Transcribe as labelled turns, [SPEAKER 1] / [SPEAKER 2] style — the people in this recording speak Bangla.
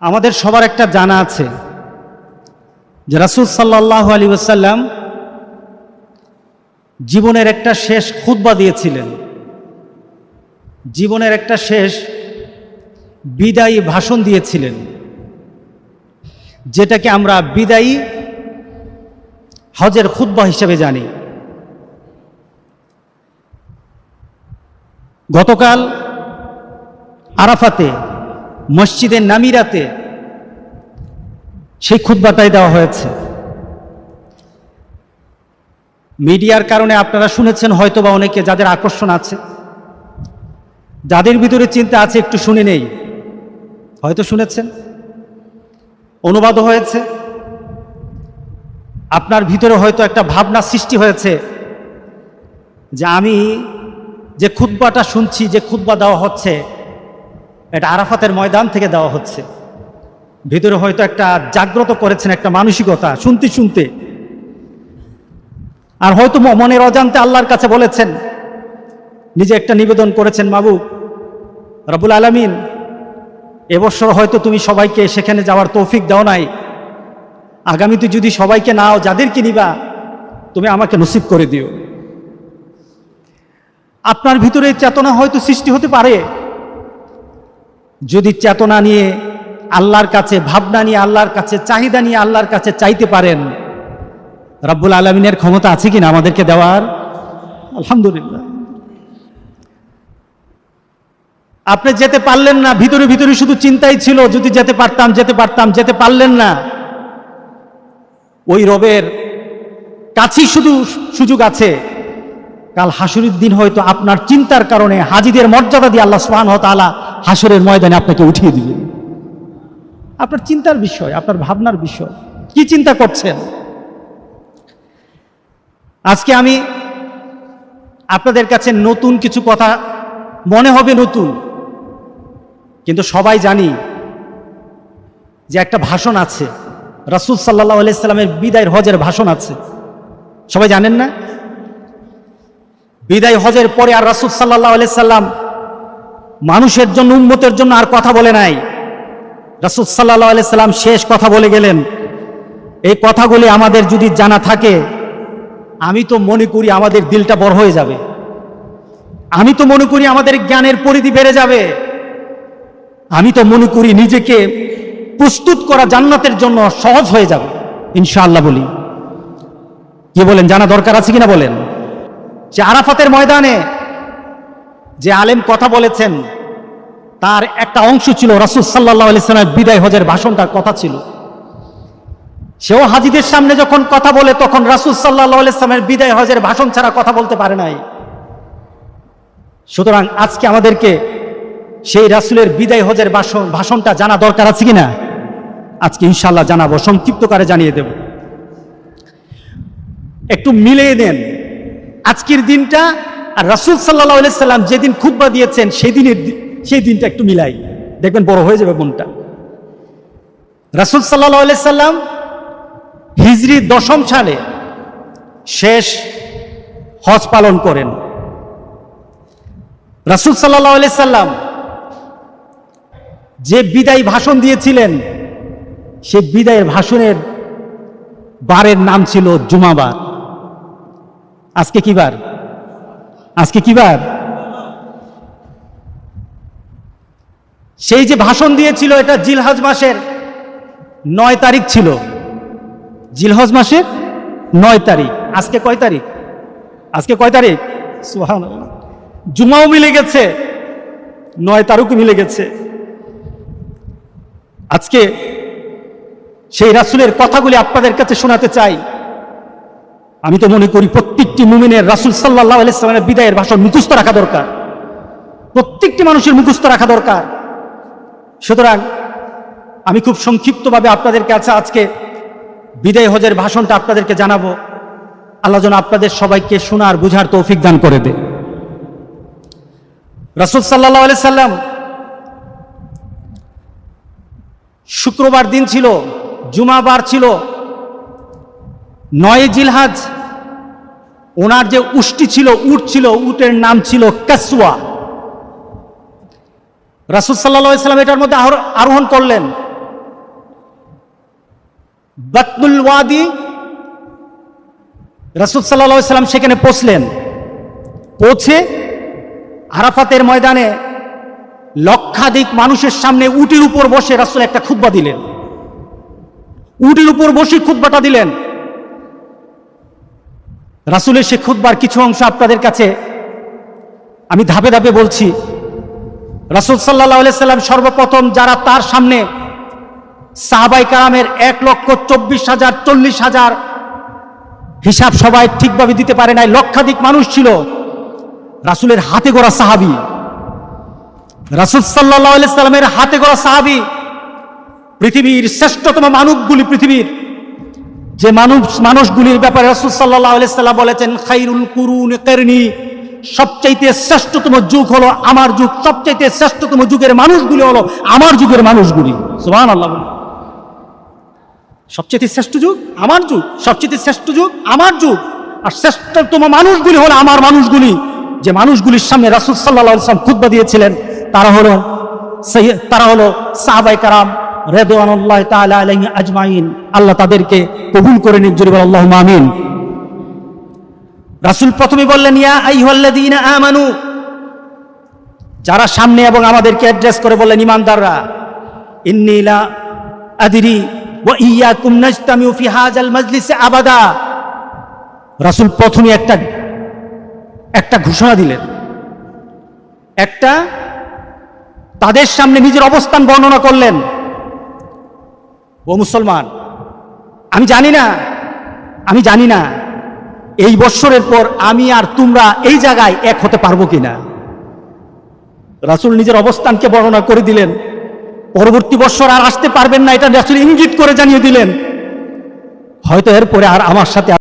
[SPEAKER 1] আমাদের সবার একটা জানা আছে যে রাসুল সাল্লাহ আলী ওসাল্লাম জীবনের একটা শেষ খুতবা দিয়েছিলেন। জীবনের একটা শেষ বিদায়ী ভাষণ দিয়েছিলেন। যেটাকে আমরা বিদায়ী হজের খুতবা হিসেবে জানি। গতকাল আরাফাতে মসজিদের নামিরাতে সেই খুতবাটাই দেওয়া হয়েছে। মিডিয়ার কারণে আপনারা শুনেছেন হয়তো বা অনেকে যাদের আকর্ষণ আছে, যাদের ভিতরে চিন্তা আছে, একটু শুনে নেই। হয়তো শুনেছেন? অনুবাদও হয়েছে। আপনার ভিতরে হয়তো একটা ভাবনা সৃষ্টি হয়েছে যে আমি যে খুতবাটা শুনছি, যে খুতবা দেওয়া হচ্ছে এটা আরাফাতের ময়দান থেকে দেওয়া হচ্ছে। ভিতরে হয়তো একটা জাগ্রত করেছেন একটা মানসিকতা, শুনতে শুনতে। আর হয়তো মনের অজান্তে আল্লাহর কাছে বলেছেন, নিজে একটা নিবেদন করেছেন বাবু রবুল আলমিন, এবছর হয়তো তুমি সবাইকে সেখানে যাওয়ার তৌফিক দাও নাই। আগামীতে যদি সবাইকে নাও, যাদেরকে নিবা, তুমি আমাকে নসিব করে দিও। আপনার ভিতরে চেতনা হয়তো সৃষ্টি হতে পারে। যদি চেতনা নিয়ে আল্লাহর কাছে, ভাবনা নিয়ে আল্লাহর কাছে, চাহিদা নিয়ে আল্লাহর কাছে চাইতে পারেন, রাব্বুল আলমিনের ক্ষমতা আছে কিনা আমাদেরকে দেওয়ার? আলহামদুলিল্লাহ। আপনি যেতে পারলেন না, ভিতরে ভিতরে শুধু চিন্তাই ছিল, যদি যেতে পারতাম যেতে পারতাম, যেতে পারলেন না। ওই রবের কাছেই শুধু সুযোগ আছে। কাল হাসুরের দিন হয়তো আপনার চিন্তার কারণে হাজিদের মর্যাদা দিয়ে আল্লাহ সুহান তালা হাসরের ময়দানে আপনাকে উঠিয়ে দিবেন আপনার চিন্তার বিষয়, আপনার ভাবনার বিষয়। কি চিন্তা করছেন? আজকে আমি আপনাদের কাছে নতুন কিছু কথা, মনে হবে নতুন, কিন্তু সবাই জানি যে একটা ভাষণ আছে। রাসুল সাল্লাহ আলাইস্লামের বিদায়ের হজের ভাষণ আছে। সবাই জানেন না? বিদায় হজের পরে আর রাসুল সাল্লাহ আলাইসাল্লাম মানুষের জন্য উন্মতের জন্য আর কথা বলে নাই। রাসুল সাল্লাহ আলাইসাল্লাম শেষ কথা বলে গেলেন, এই কথাগুলি আমাদের যদি জানা থাকে, আমি তো মনে করি আমাদের দিলটা বড় হয়ে যাবে। আমি তো মনে করি আমাদের জ্ঞানের পরিধি বেড়ে যাবে। আমি তো মনে করি নিজেকে প্রস্তুত করা জান্নাতের জন্য সহজ হয়ে যাবে, ইনশাআল্লাহ বলি। কি বলেন, জানা দরকার আছে কিনা বলেন? যে আরাফাতের ময়দানে যে আলেম কথা বলেছেন, তার একটা অংশ ছিল রাসুল সাল্লাহ আলিয়াল্লামের বিদায় হজের ভাষণটার কথা ছিল। সেও হাজিদের সামনে যখন কথা বলে, তখন রাসুল সাল্লাহ আলাইস্লামের বিদায় হজের ভাষণ ছাড়া কথা বলতে পারে নাই। সুতরাং আজকে আমাদেরকে সেই রাসুলের বিদায় হজের ভাষণ, ভাষণটা জানা দরকার আছে কিনা? আজকে ইনশাল্লাহ জানাব সংক্ষিপ্তকারে জানিয়ে দেব। একটু মিলিয়ে দেন আজকের দিনটা আর রাসুল সাল্লাহ সাল্লাম যেদিন খুববা দিয়েছেন, সেদিনের সেই দিনটা একটু মিলাই। দেখবেন বড় হয়ে যাবে মনটা। রাসুল সাল্লাহ সাল্লাম হিজরি দশম সালে শেষ হজ পালন করেন। রাসুল সাল্লাহ সাল্লাম যে বিদায় ভাষণ দিয়েছিলেন সে বিদায়ের ভাষণের বারের নাম ছিল জুমাবার। আজকে কি বার? আজকে কি বার? সেই যে ভাষণ দিয়েছিল এটা জিলহজ মাসের নয় তারিখ ছিল। জিলহজ মাসের নয় তারিখ। আজকে কয় তারিখ? আজকে কয় তারিখ? সুহান জুমাও মিলে গেছে, নয় তারিখও মিলে গেছে। আজকে সেই রাসুলের কথাগুলি আপনাদের কাছে শোনাতে চাই। আমি তো মনে করি প্রত্যেকটি মুমিনের রাসুল সাল্লাহ আলাইসলামের বিদায়ের ভাষণ মুখস্থ রাখা দরকার। প্রত্যেকটি মানুষের মুখস্থ রাখা দরকার। সুতরাং আমি খুব সংক্ষিপ্তভাবে আপনাদের কাছে আজকে বিদায় হজের ভাষণটা আপনাদেরকে জানাব। আল্লাহ যেন আপনাদের সবাইকে শোনার, বুঝার তৌফিক দান করে দে রাসুল সাল্লাহ আলাই সাল্লাম শুক্রবার দিন ছিল, জুমাবার ছিল নয় জিলহাজ, ওনার যে উষ্টি ছিল, উট ছিল, উটের নাম ছিল কাসুয়া রাসুল সাল্লাহ সাল্লাম এটার মধ্যে আরো- আরোহণ করলেন। বাতনুল ওয়াদি, রাসুল সাল্লাহ সাল্লাম সেখানে পৌঁছলেন। পৌঁছে আরাফাতের ময়দানে লক্ষাধিক মানুষের সামনে উটির উপর বসে রাসুল একটা খুতবা দিলেন। উটির উপর বসে খুতবাটা দিলেন। রাসুলের সে খুতবার কিছু অংশ আপনাদের কাছে আমি ধাপে ধাপে বলছি। রাসুল সাল্লাহ সাল্লাম সর্বপ্রথম যারা তার সামনে সাহাবাই কালামের এক লক্ষ চব্বিশ হাজার, চল্লিশ হাজার হিসাব সবাই ঠিকভাবে দিতে পারে নাই, লক্ষাধিক মানুষ ছিল। রাসুলের হাতে গড়া সাহাবি। রাসুল সাল্লাহ সাল্লামের হাতে গড়া সাহাবি পৃথিবীর শ্রেষ্ঠতম মানবগুলি, পৃথিবীর যে মানুষ, মানুষগুলির ব্যাপারে রাসুল সাল্লাহ সাল্লাম বলেছেন, খাইরুল কুরুন কেরনি সবচাইতে শ্রেষ্ঠতম যুগ হলো আমার যুগ, সবচাইতে শ্রেষ্ঠতম যুগের মানুষগুলি হলো আমার যুগের মানুষগুলি। সুবহান আল্লাহ সবচেয়ে শ্রেষ্ঠ যুগ আমার যুগ সবচেয়ে শ্রেষ্ঠ যুগ আমার যুগ। আর শ্রেষ্ঠতম মানুষগুলি হলো আমার মানুষগুলি। যে মানুষগুলির সামনে রাসুল সাল্লাহ ইসলাম খুদ্া দিয়েছিলেন, তারা হলো তারা হলো সাহাবাই কারাম। রেদওয়ানুল্লাহ তাআলা আলাইহি আজমাইন। আল্লাহ তাদেরকে কবুল করে নিক, জোরে বল আল্লাহুম্মা আমিন। রাসূল প্রথমে বললেন, ইয়া আইয়ুহাল্লাযীনা আমানু। যারা সামনে এবং আমাদেরকে অ্যাড্রেস করে বললেন, ইমানদাররা, ইন্নী লা আদরি ওয়া ইয়াকুম নাজতামিউ ফি হাযাল মাজলিসে আবাদা। রাসূল প্রথমে একটা একটা ঘোষণা দিলেন। একটা, তাদের সামনে নিজের অবস্থান বর্ণনা করলেন। ও মুসলমান, আমি জানি না, আমি জানি না এই বৎসরের পর আমি আর তোমরা এই জায়গায় এক হতে পারব কিনা। রাসুল নিজের অবস্থানকে বর্ণনা করে দিলেন, পরবর্তী বৎসর আর আসতে পারবেন না, এটা রাসুল ইঙ্গিত করে জানিয়ে দিলেন। হয়তো এরপরে আর আমার সাথে